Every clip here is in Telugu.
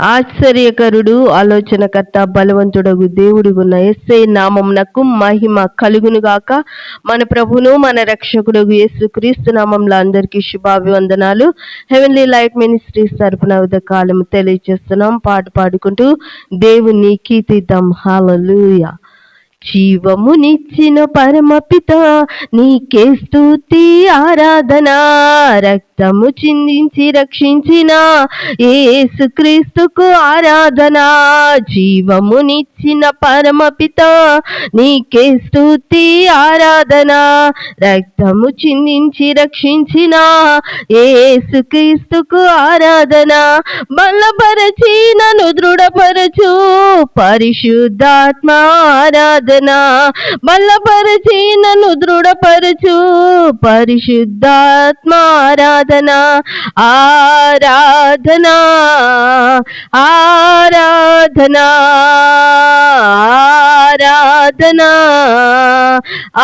ఆశ్చర్యకరుడు ఆలోచనకర్త బలవంతుడగు దేవుడు ఉన్న ఎస్ఐ నామంనకు మహిమ కలుగునుగాక మన ప్రభును మన రక్షకుడు యేసు క్రీస్తు నామంలో అందరికీ శుభాభివందనాలు. హెవెన్లీ లైట్ మినిస్ట్రీస్ తరపున కాలం కాలము తెలియజేస్తున్నాం పాట పాడుకుంటూ దేవుని కీర్తిద్దాం హాలూయా జీవమునిచ్చిన పరమపిత నీకే స్తుతి ఆరాధన రక్తము చిందించి రక్షించిన యేసుక్రీస్తుకు ఆరాధన జీవమునిచ్చిన పరమపిత నీకే స్తుతి ఆరాధన రక్తము చిందించి రక్షించిన యేసుక్రీస్తుకు ఆరాధన బలపరచి నన్ను దృఢపరచు పరిశుద్ధాత్మ ఆరాధన ప్రార్థన బలపరచి నన్ను దృఢపరచు. పరిశుద్ధాత్మ ఆరాధన ఆరాధన ఆరాధన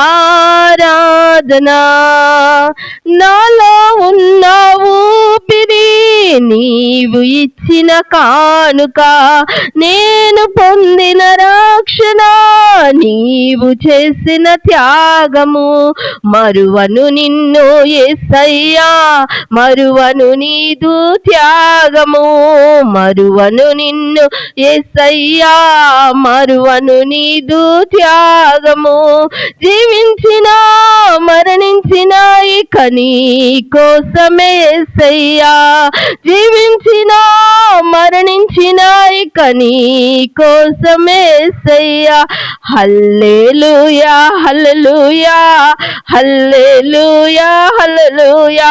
ఆరాధన నాలో ఉన్నావు పిరీ నీవు ఇచ్చిన కానుక నేను పొందిన రక్షణ. నీవు చేసిన త్యాగము మరువను నిన్ను ఎస్సయ్యా మరువను నీదు త్యాగము మరువను నిన్ను ఎస్సయ్యా మరువను నీదు త్యాగము జీవించిన మరణించిన ఇక నీ కోసమే ఎస్సయ్యా జీవించినా మరణించిన ఇక నీ కోసమే సయ్యా. Hallelujah hallelujah hallelujah hallelujah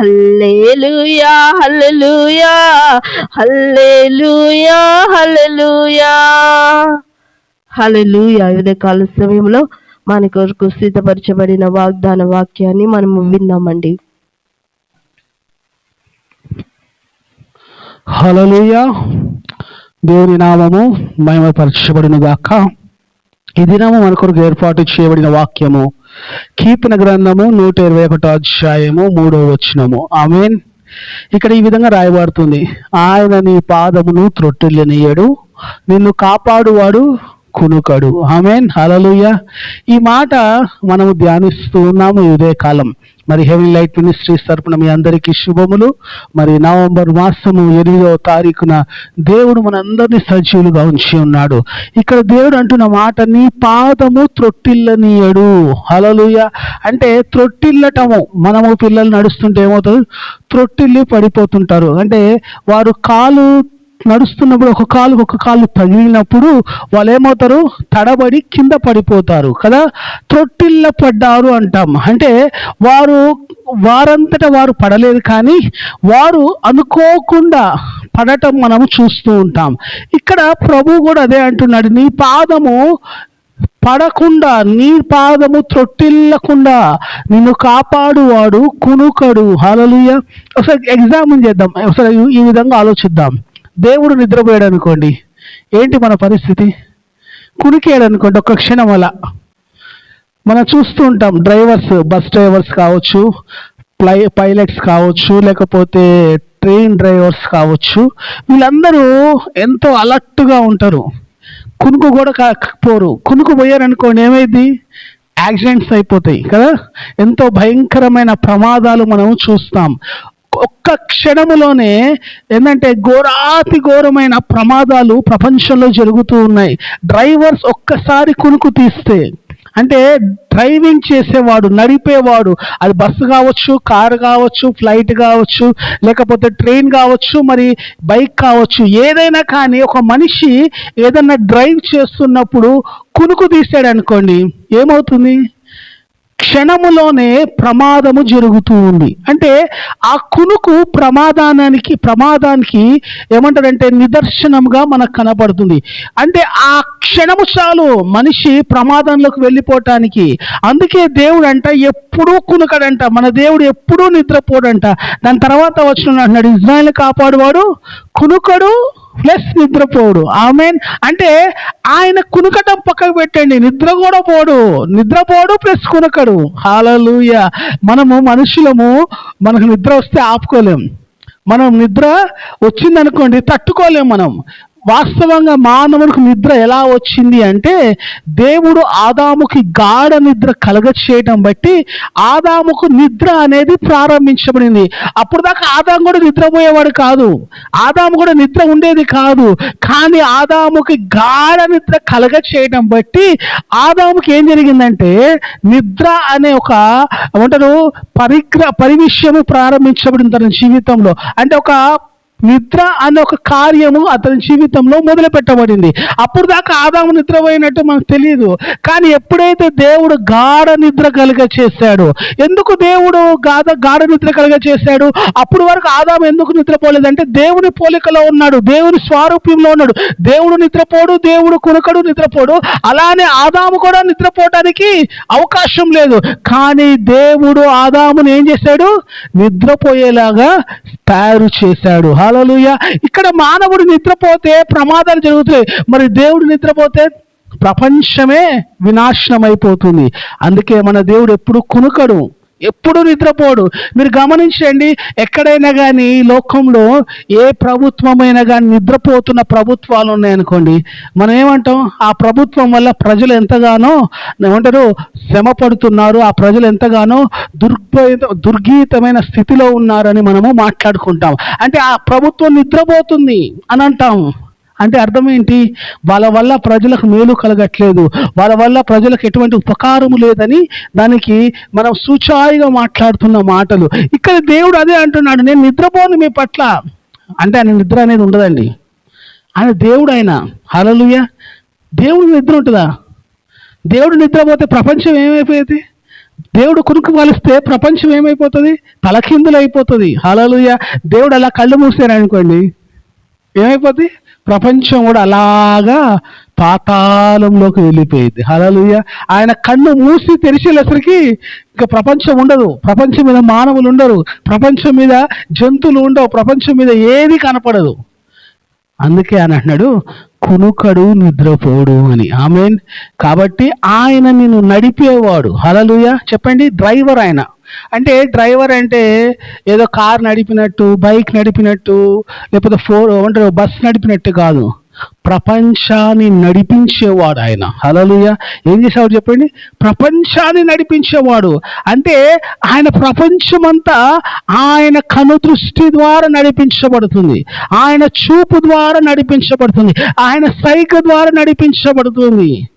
hallelujah hallelujah hallelujah hallelujah. Hallelujah ఇదే కాల సమయంలో మన కొరకు సిద్ధపరచబడిన వాగ్దాన వాక్యాన్ని మనము విన్నామండి. హలలుయ దేవుని నామము మహిమపరచబడిన గాక ఈ దినము మన కొరకు ఏర్పాటు చేయబడిన వాక్యము. కీర్తన గ్రంథము నూట ఇరవై ఒకటో అధ్యాయము మూడో వచనము. ఆమెన్. ఇక్కడ ఈ విధంగా రాయబడుతుంది. ఆయన నీ పాదమును త్రొట్టిల్లనియడు నిన్ను కాపాడువాడు కునుకడు. ఆమెన్. హలలుయ ఈ మాట మనము ధ్యానిస్తూ ఉన్నాము ఇదే కాలం. మరి హెవీ లైట్ మినిస్ట్రీస్ తరపున మీ అందరికీ శుభములు. మరి నవంబర్ మాసము ఎనిమిదవ తారీఖున దేవుడు మనందరినీ సజీవులుగా ఉంచి ఉన్నాడు. ఇక్కడ దేవుడు అంటున్న మాట నీ పాదము త్రొట్టిల్లనీయడు. హలలుయ అంటే త్రొట్టిల్లటము. మనము పిల్లలు నడుస్తుంటే ఏమవుతుంది? త్రొట్టిల్లి పడిపోతుంటారు. అంటే వారు కాలు నడుస్తున్నప్పుడు ఒక కాలు ఒక కాలు తగిలినప్పుడు వాళ్ళు ఏమవుతారు తడబడి కింద పడిపోతారు కదా? త్రొట్టిల్ల పడ్డారు అంటాం. అంటే వారు వారంతట వారు పడలేదు కానీ వారు అనుకోకుండా పడటం మనము చూస్తూ ఉంటాం. ఇక్కడ ప్రభు కూడా అదే అంటున్నాడు నీ పాదము పడకుండా నీ పాదము త్రొట్టిల్లకుండా నిన్ను కాపాడువాడు కునుకడు. హలలుయ ఒకసారి ఎగ్జామిన్ చేద్దాం. ఒకసారి ఈ విధంగా ఆలోచిద్దాం. దేవుడు నిద్రపోయాడు అనుకోండి ఏంటి మన పరిస్థితి? కునికేయాడు అనుకోండి ఒక్క క్షణం అలా. మనం చూస్తూ ఉంటాం డ్రైవర్స్ బస్ డ్రైవర్స్ కావచ్చు ప్లై పైలట్స్ కావచ్చు లేకపోతే ట్రైన్ డ్రైవర్స్ కావచ్చు వీళ్ళందరూ ఎంతో అలర్ట్గా ఉంటారు. కునుకు కూడా కాకపోరు కునుకు పోయారనుకోండి ఏమైంది? యాక్సిడెంట్స్ అయిపోతాయి కదా? ఎంతో భయంకరమైన ప్రమాదాలు మనం చూస్తాం. ఒక్క క్షణములోనే ఏంటంటే ఘోరాతి ఘోరమైన ప్రమాదాలు ప్రపంచంలో జరుగుతూ ఉన్నాయి. డ్రైవర్స్ ఒక్కసారి కునుకు తీస్తే అంటే డ్రైవింగ్ చేసేవాడు నడిపేవాడు అది బస్సు కావచ్చు కారు కావచ్చు ఫ్లైట్ కావచ్చు లేకపోతే ట్రైన్ కావచ్చు మరి బైక్ కావచ్చు ఏదైనా కానీ ఒక మనిషి ఏదైనా డ్రైవ్ చేస్తున్నప్పుడు కునుకు తీసాడు అనుకోండి ఏమవుతుంది? క్షణములోనే ప్రమాదము జరుగుతూ ఉంది. అంటే ఆ కునుకు ప్రమాదానికి ప్రమాదానికి ఏమంటారంటే నిదర్శనంగా మనకు కనపడుతుంది అంటే ఆ క్షణము చాలు మనిషి ప్రమాదంలోకి వెళ్ళిపోవటానికి. అందుకే దేవుడు అంట ఎప్పుడూ కునుకడంట మన దేవుడు ఎప్పుడూ నిద్రపోడంట. దాని తర్వాత వచ్చిన అంటున్నాడు ఇజ్రాయల్ కాపాడువాడు కునుకడు ప్లస్ నిద్రపోడు. ఆమె అంటే ఆయన కునుకటం పక్కకు పెట్టండి. నిద్ర కూడా పోడు. నిద్రపోడు ప్లస్ కునకడు. హాలలుయ మనము మనుషులము మనకు నిద్ర వస్తే ఆపుకోలేం. మనం నిద్ర వచ్చిందనుకోండి తట్టుకోలేం మనం. వాస్తవంగా మానవునికి నిద్ర ఎలా వచ్చింది అంటే దేవుడు ఆదాముకి గాఢ నిద్ర కలగ చేయటం బట్టి ఆదాముకు నిద్ర అనేది ప్రారంభించబడింది. అప్పుడు దాకా ఆదాము కూడా నిద్రపోయేవాడు కాదు. ఆదాము కూడా నిద్ర ఉండేది కాదు. కానీ ఆదాముకి గాఢ నిద్ర కలగ చేయటం బట్టి ఆదాముకి ఏం జరిగిందంటే నిద్ర అనే ఒక ఏమంటారు పరిగ్ర పరివిషయము ప్రారంభించబడింది తన జీవితంలో. అంటే ఒక నిద్ర అనే ఒక కార్యము అతని జీవితంలో మొదలు పెట్టబడింది అప్పుడు దాకా ఆదాము నిద్రపోయినట్టు మనకు తెలియదు కానీ ఎప్పుడైతే దేవుడు గాఢ నిద్ర కలుగ చేశాడు ఎందుకు దేవుడు గాఢ గాఢ నిద్ర కలుగ చేశాడు? అప్పుడు వరకు ఆదాము ఎందుకు నిద్రపోలేదంటే దేవుని పోలికలో ఉన్నాడు దేవుని స్వారూప్యంలో ఉన్నాడు. దేవుడు నిద్రపోడు దేవుడు కునకడు నిద్రపోడు. అలానే ఆదాము కూడా నిద్రపోవటానికి అవకాశం లేదు. కానీ దేవుడు ఆదామును ఏం చేశాడు? నిద్రపోయేలాగా తయారు చేశాడు. హాలలుయ ఇక్కడ మానవుడు నిద్రపోతే ప్రమాదాలు జరుగుతాయి మరి దేవుడు నిద్రపోతే ప్రపంచమే వినాశనం అయిపోతుంది అందుకే మన దేవుడు ఎప్పుడు కునుకడు. ఎప్పుడు నిద్రపోడు. మీరు గమనించండి ఎక్కడైనా కానీ లోకంలో ఏ ప్రభుత్వమైనా కానీ నిద్రపోతున్న ప్రభుత్వాలు ఉన్నాయనుకోండి మనం ఏమంటాం? ఆ ప్రభుత్వం వల్ల ప్రజలు ఎంతగానో ఏమంటారు శ్రమ పడుతున్నారు ఆ ప్రజలు ఎంతగానో దుర్భ దుర్గీతమైన స్థితిలో ఉన్నారని మనము మాట్లాడుకుంటాం. అంటే ఆ ప్రభుత్వం నిద్రపోతుంది అని అంటాం. అంటే అర్థం ఏంటి? వాళ్ళ వల్ల ప్రజలకు మేలు కలగట్లేదు. వాళ్ళ వల్ల ప్రజలకు ఎటువంటి ఉపకారము లేదని దానికి మనం సూచాయిగా మాట్లాడుతున్న మాటలు. ఇక్కడ దేవుడు అదే అంటున్నాడు నేను నిద్రపోను మీ పట్ల. అంటే ఆయన నిద్ర అనేది ఉండదండి. ఆయన దేవుడు ఆయన. హలలుయ దేవుడు నిద్ర ఉంటుందా? దేవుడు నిద్రపోతే ప్రపంచం ఏమైపోయేది? దేవుడు కునుకు కలిస్తే ప్రపంచం ఏమైపోతుంది? తలకిందులు అయిపోతుంది హలలుయ దేవుడు అలా కళ్ళు మూసారనుకోండి ఏమైపోతుంది ప్రపంచం కూడా అలాగా పాతాళంలోకి వెళ్ళిపోయింది. హలలుయ ఆయన కన్ను మూసి తెరిచేసరికి ఇంకా ప్రపంచం ఉండదు. ప్రపంచం మీద మానవులు ఉండరు. ప్రపంచం మీద జంతువులు ఉండవు. ప్రపంచం మీద ఏది కనపడదు. అందుకే అని అంటున్నాడు కునుకడు నిద్రపోడు అని. ఆమెన్. కాబట్టి ఆయన నిన్ను నడిపేవాడు. హలలుయ చెప్పండి డ్రైవర్ ఆయన. అంటే డ్రైవర్ అంటే ఏదో కార్ నడిపినట్టు బైక్ నడిపినట్టు లేకపోతే ఫోర్ ఏమంటారు బస్ నడిపినట్టు కాదు. ప్రపంచాన్ని నడిపించేవాడు ఆయన. హలలుయ ఏం చేసేవాడు చెప్పండి? ప్రపంచాన్ని నడిపించేవాడు. అంటే ఆయన ప్రపంచమంతా ఆయన కనుదృష్టి ద్వారా నడిపించబడుతుంది. ఆయన చూపు ద్వారా నడిపించబడుతుంది. ఆయన సైక ద్వారా నడిపించబడుతుంది.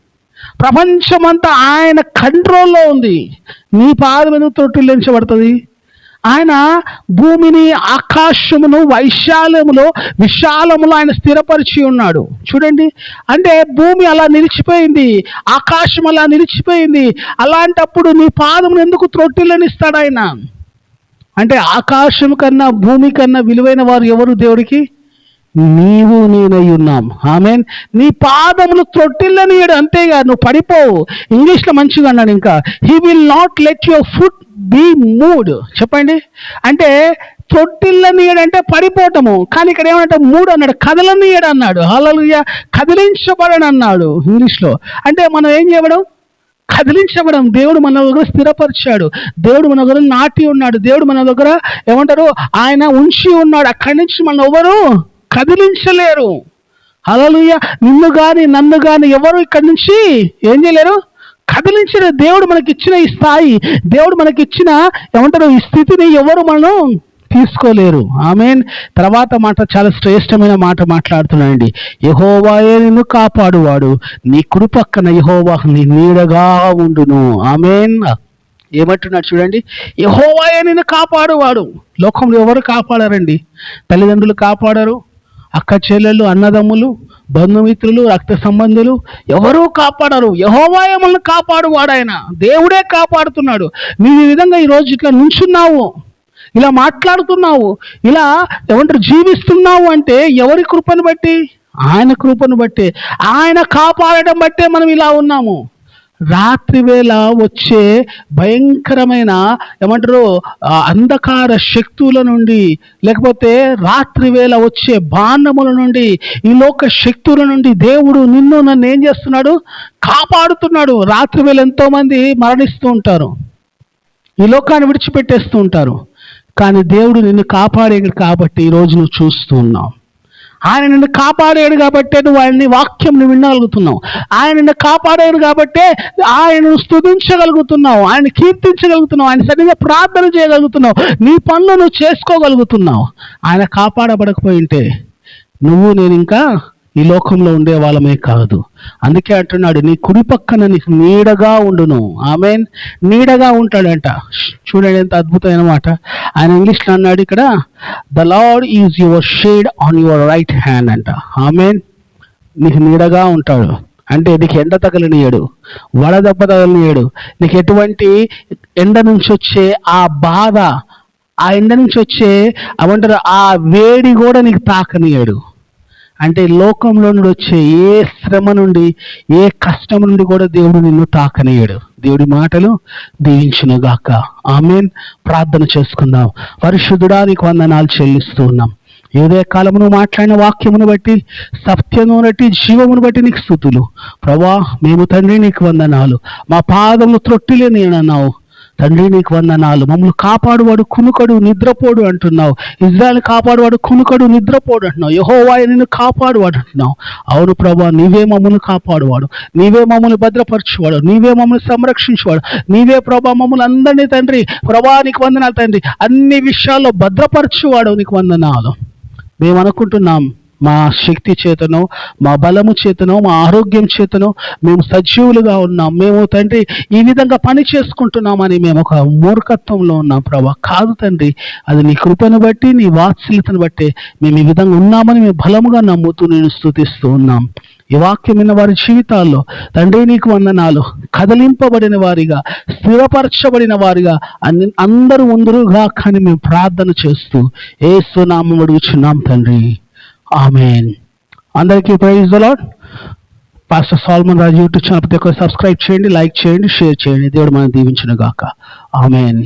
ప్రపంచమంతా ఆయన కంట్రోల్లో ఉంది. నీ పాదం ఎందుకు తొట్టిల్లించబడుతుంది ఆయన భూమిని ఆకాశమును వైశాల్యములో విశాలములో ఆయన స్థిరపరిచి ఉన్నాడు. చూడండి అంటే భూమి అలా నిలిచిపోయింది. ఆకాశం అలా నిలిచిపోయింది. అలాంటప్పుడు నీ పాదమును ఎందుకు త్రొట్టిల్లనిస్తాడు ఆయన? అంటే ఆకాశం కన్నా భూమి కన్నా విలువైన వారు ఎవరు దేవుడికి? నీవు నేనై ఉన్నాం ఆమెన్. నీ పాదములు త్రొట్టిల్లనీయడు అంతేగా నువ్వు పడిపోవు. ఇంగ్లీష్లో మంచిగా అన్నాడు ఇంకా. He will not let your foot be moved చెప్పండి. అంటే తొట్టిల్లనీయడు అంటే పడిపోవటము కానీ ఇక్కడ ఏమంటే మూడు అన్నాడు. కదలనీయడు అన్నాడు. హల్లెలూయా కదిలించబడని అన్నాడు ఇంగ్లీష్లో. అంటే మనం ఏం చేయడం కదిలించబడం దేవుడు మన దగ్గర స్థిరపరిచాడు. దేవుడు మన దగ్గర నాటి ఉన్నాడు. దేవుడు మన దగ్గర ఏమంటారు? ఆయన ఉంచి ఉన్నాడు. అక్కడి నుంచి మన ఎవరు కదిలించలేరు. అలలుయ నిన్ను కానీ నన్ను కానీ ఎవరు ఇక్కడి నుంచి ఏం చేయలేరు? కదిలించిన దేవుడు మనకిచ్చిన ఈ స్థాయి. దేవుడు మనకిచ్చిన ఏమంటారు? ఈ స్థితిని ఎవరు మనం తీసుకోలేరు. ఆమెన్. తర్వాత మాట చాలా శ్రేష్టమైన మాట మాట్లాడుతున్నానండి యహోవాయే నిన్ను కాపాడువాడు? నీ కుడి పక్కన యహోవా నీ నీడగా ఉండును. ఆమెన్. ఏమంటున్నాడు చూడండి. యహోవాయే నిన్ను కాపాడువాడు? లోకంలో ఎవరు కాపాడారండి? తల్లిదండ్రులు కాపాడరు? అక్క చెల్లెలు అన్నదమ్ములు బంధుమిత్రులు రక్త సంబంధులు ఎవరూ కాపాడరు. యహోవాయ మనల్ని కాపాడువాడు ఆయన దేవుడే కాపాడుతున్నాడు. నీవు ఈ విధంగా ఈరోజు ఇట్లా నుంచున్నావు. ఇలా మాట్లాడుతున్నావు. ఇలా ఏమంటారు జీవిస్తున్నావు అంటే ఎవరి కృపను బట్టి? ఆయన కృపను బట్టి. ఆయన కాపాడటం బట్టే మనం ఇలా ఉన్నాము. రాత్రి వేళ వచ్చే భయంకరమైన ఏమంటారు అంధకార శక్తుల నుండి లేకపోతే రాత్రి వేళ వచ్చే బాణముల నుండి ఈ లోక శక్తుల నుండి దేవుడు నిన్ను నన్ను ఏం చేస్తున్నాడు? కాపాడుతున్నాడు. రాత్రి వేళ మరణిస్తూ ఉంటారు. ఈ లోకాన్ని విడిచిపెట్టేస్తూ ఉంటారు. కానీ దేవుడు నిన్ను కాపాడాడు కాబట్టి ఈరోజు నువ్వు చూస్తూ ఉన్నావు. ఆయన నిన్ను కాపాడాడు కాబట్టే నువ్వు ఆయన్ని వాక్యం నువ్వు వినగలుగుతున్నావు. ఆయన నిన్ను కాపాడాడు కాబట్టే ఆయనను స్తుతించగలుగుతున్నావు. ఆయన కీర్తించగలుగుతున్నావు. ఆయన సరిగ్గా ప్రార్థన చేయగలుగుతున్నావు. నీ పనులు నువ్వు చేసుకోగలుగుతున్నావు. ఆయన కాపాడబడకపోయింటే నువ్వు నేను ఇంకా ఈ లోకంలో ఉండే వాళ్ళమే కాదు. అందుకే అంటున్నాడు నీ కుడి పక్కన నీకు నీడగా ఉండును. ఆమె నీడగా ఉంటాడంట. చూడండి ఎంత అద్భుతమైన మాట. ఆయన ఇంగ్లీష్లో అన్నాడు ఇక్కడ the Lord is your shade on your right hand అంట. ఆమె నీకు నీడగా ఉంటాడు. అంటే నీకు ఎండ తగలనియడు వడదెబ్బ తగలనియడు. నీకు ఎటువంటి ఎండ నుంచి వచ్చే ఆ బాధ ఆ ఎండ నుంచి వచ్చే అవంటారు ఆ వేడి కూడా నీకు తాకనియడు. అంటే లోకంలో నుండి వచ్చే ఏ శ్రమ నుండి ఏ కష్టం నుండి కూడా దేవుడు నిన్ను తాకనీయడు. దేవుడి మాటలు దీవించును గాక ఆమెన్. ప్రార్థన చేసుకుందాం. పరిశుద్ధుడా నీకు వందనాలు చెల్లిస్తూ ఉన్నాం. ఏదే కాలమును మాట్లాడిన వాక్యమును బట్టి సత్యమును బట్టి జీవమును బట్టి నీకు స్థుతులు. ప్రభా మేము తండ్రి నీకు వందనాలు. మా పాదములు త్రొట్టిలే నేనన్నావు తండ్రి నీకు వందనాలు. మమ్మల్ని కాపాడువాడు కునుకడు నిద్రపోడు అంటున్నావు. ఇజ్రాయల్ కాపాడువాడు కునుకడు నిద్రపోడు అంటున్నావు. యహోవాయ నిన్ను కాపాడువాడు అంటున్నావు. అవును ప్రభా నీవే మమ్మల్ని కాపాడువాడు. నీవే మమ్మల్ని భద్రపరచువాడు. నీవే మమ్మల్ని సంరక్షించువాడు. నీవే ప్రభా మమ్మల్ని అందరినీ తండ్రి. ప్రభా నీకు వందనాలు తండ్రి. అన్ని విషయాల్లో భద్రపరచువాడు నీకు వందనాలు. మేము అనుకుంటున్నాం మా శక్తి చేతనో మా బలము చేతనో మా ఆరోగ్యం చేతనో మేము సజీవులుగా ఉన్నాం. మేము తండ్రి ఈ విధంగా పని చేసుకుంటున్నామని మేము ఒక మూర్ఖత్వంలో ఉన్నాం. ప్రభా కాదు తండ్రి అది నీ కృపను బట్టి నీ వాత్సల్యతను బట్టి మేము ఈ విధంగా ఉన్నామని మేము బలముగా నమ్ముతూ నేను స్థుతిస్తూ ఉన్నాం. ఈ వాక్యమైన వారి జీవితాల్లో తండ్రి నీకు వందనాలు. కదిలింపబడిన వారిగా స్థిరపరచబడిన వారిగా అన్ని అందరూ ఉందరుగా కానీ మేము ప్రార్థన చేస్తూ ఏ సునామం అడుగుచున్నాం తండ్రి. ఆమెన్ అందరికీ praise Lord pastor Solomon Raju YouTube channel ప్రతి ఒక్కరు సబ్స్క్రైబ్ చేయండి లైక్ చేయండి షేర్ చేయండి. దేవుడు మనం దీవించిన గాక ఆమెన్